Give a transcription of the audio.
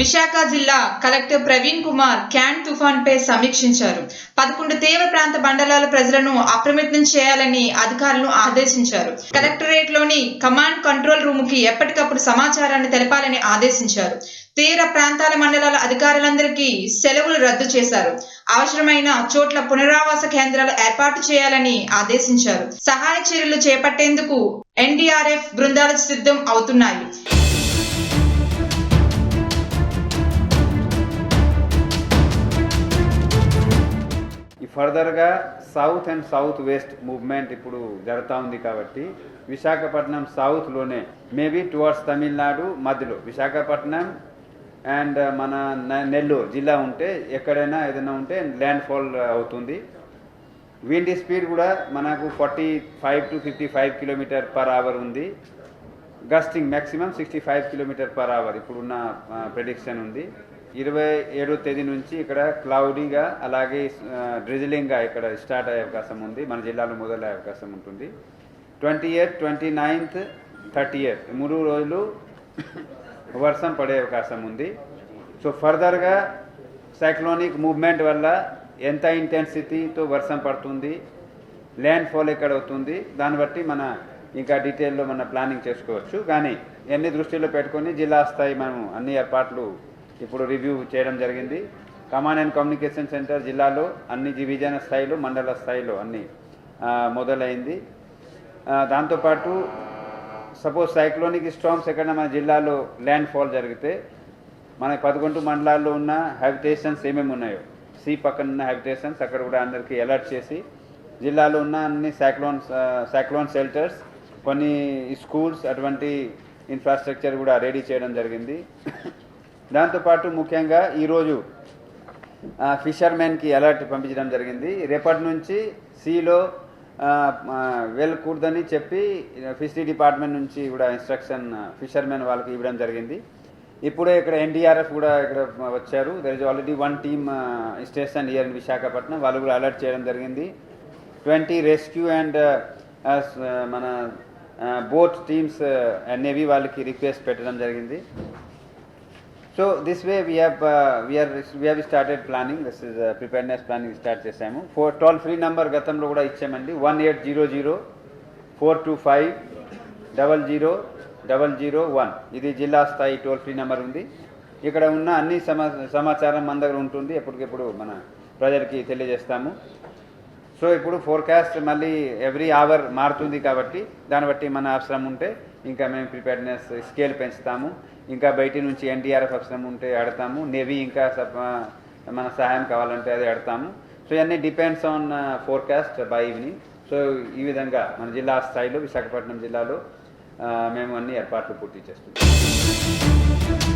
విశాఖ జిల్లా collector Praveen Kumar can తుఫాన్ పై సమీక్షించారు. పదకొండు తీవ్ర ప్రాంత మండలాల ప్రజలను అప్రమత్తం చేయాలని అధికారులను ఆదేశించారు. కలెక్టరేట్లోని కమాండ్ కంట్రోల్ రూమ్కి ఎప్పటికప్పుడు సమాచారాన్ని తెలపాలని ఆదేశించారు. తీర ప్రాంతాల మండలాల అధికారులందరికీ సెలవులు రద్దు చేశారు. అవసరమైన చోట్ల పునరావాస కేంద్రాలు ఏర్పాటు చేయాలని ఆదేశించారు. సహాయ చర్యలు చేపట్టేందుకు ఎన్డీఆర్ఎఫ్ బృందాలు సిద్ధం అవుతున్నాయి. ఫర్దర్గా south and south west movement ఇప్పుడు జరుగుతూ ఉంది కాబట్టి విశాఖపట్నం సౌత్లోనే మేబీ టువర్డ్స్ తమిళనాడు మధ్యలో. విశాఖపట్నం అండ్ uh, మన నెల్లూరు జిల్లా ఉంటే ఎక్కడైనా ఏదైనా ఉంటే ల్యాండ్ ఫాల్ uh, అవుతుంది. విండ్ స్పీడ్ కూడా మనకు forty five to fifty five kilometre per hour ఉంది. Gusting maximum sixty five kilometre per hour ఇప్పుడున్న uh, ప్రెడిక్షన్ ఉంది. ఇరవై ఏడో తేదీ నుంచి ఇక్కడ క్లౌడీగా అలాగే డ్రిజిలింగ్గా ఇక్కడ స్టార్ట్ అయ్యే అవకాశం ఉంది. మన జిల్లాలో మొదలయ్యే అవకాశం ఉంటుంది. Twenty eighth twenty ninth thirty eighth. మూడు రోజులు వర్షం పడే అవకాశం ఉంది. సో ఫర్దర్గా సైక్లోనిక్ మూవ్మెంట్ వల్ల ఎంత ఇంటెన్సిటీతో వర్షం పడుతుంది ల్యాండ్ ఫాల్ ఎక్కడ అవుతుంది దాన్ని బట్టి మన ఇంకా డీటెయిల్లో మన ప్లానింగ్ చేసుకోవచ్చు. కానీ ఎన్ని దృష్టిలో పెట్టుకొని జిల్లా స్థాయి మనం అన్ని ఏర్పాట్లు ఇప్పుడు రివ్యూ చేయడం జరిగింది. కమాండ్ అండ్ కమ్యూనికేషన్ సెంటర్ జిల్లాలో అన్ని డివిజన్ స్థాయిలో మండల స్థాయిలో అన్ని మొదలైంది. దాంతోపాటు సపోజ్ సైక్లోనిక్ స్టామ్స్ ఎక్కడ మన జిల్లాలో ల్యాండ్ ఫాల్ జరిగితే మన పదకొండు మండలాల్లో ఉన్న హ్యాబిటేషన్స్ ఏమేమి ఉన్నాయో సీ పక్కన ఉన్న హ్యాబిటేషన్స్ అక్కడ కూడా అందరికీ అలర్ట్ చేసి జిల్లాలో ఉన్న అన్ని సైక్లోన్ సైక్లోన్ షెల్టర్స్ కొన్ని స్కూల్స్ అటువంటి ఇన్ఫ్రాస్ట్రక్చర్ కూడా రెడీ చేయడం జరిగింది. దాంతోపాటు ముఖ్యంగా ఈరోజు ఫిషర్మెన్కి అలర్ట్ పంపించడం జరిగింది. రేపటి నుంచి సీలో వెళ్ళకూడదని చెప్పి ఫిషరీ డిపార్ట్మెంట్ నుంచి కూడా ఇన్స్ట్రక్షన్ ఫిషర్మెన్ వాళ్ళకి ఇవ్వడం జరిగింది. ఇప్పుడే ఇక్కడ ఎన్డీఆర్ఎఫ్ కూడా ఇక్కడ వచ్చారు. There is already one team station here in Visakhapatnam. వాళ్ళు కూడా అలర్ట్ చేయడం జరిగింది. ట్వంటీ రెస్క్యూ అండ్ మన బోట్ టీమ్స్ అనేవి వాళ్ళకి రిక్వెస్ట్ పెట్టడం జరిగింది. So this way we have we are we have started planning this is preparedness planning start చేసాము. ఫోర్ టోల్ ఫ్రీ నెంబర్ గతంలో కూడా ఇచ్చామండి. One eight zero zero four two five double zero double zero one ఇది జిల్లా స్థాయి toll free number ఉంది. ఇక్కడ ఉన్న అన్ని సమా సమాచారం మన దగ్గర ఉంటుంది. ఎప్పటికెప్పుడు మన ప్రజలకి తెలియజేస్తాము. సో ఇప్పుడు ఫోర్కాస్ట్ మళ్ళీ ఎవ్రీ అవర్ మారుతుంది కాబట్టి దాన్ని బట్టి మన అవసరం ఉంటే ఇంకా మేము ప్రిపేర్నెస్ స్కేల్ పెంచుతాము. ఇంకా బయట నుంచి ఎన్డీఆర్ఎఫ్ అవసరం ఉంటే ఆడతాము. నేవీ ఇంకా సప- మన సహాయం కావాలంటే అది ఆడతాము. సో ఇవన్నీ depends on forecast by evening so ఈ విధంగా మన జిల్లా స్థాయిలో విశాఖపట్నం జిల్లాలో మేము అన్ని ఏర్పాట్లు పూర్తి చేస్తున్నాం.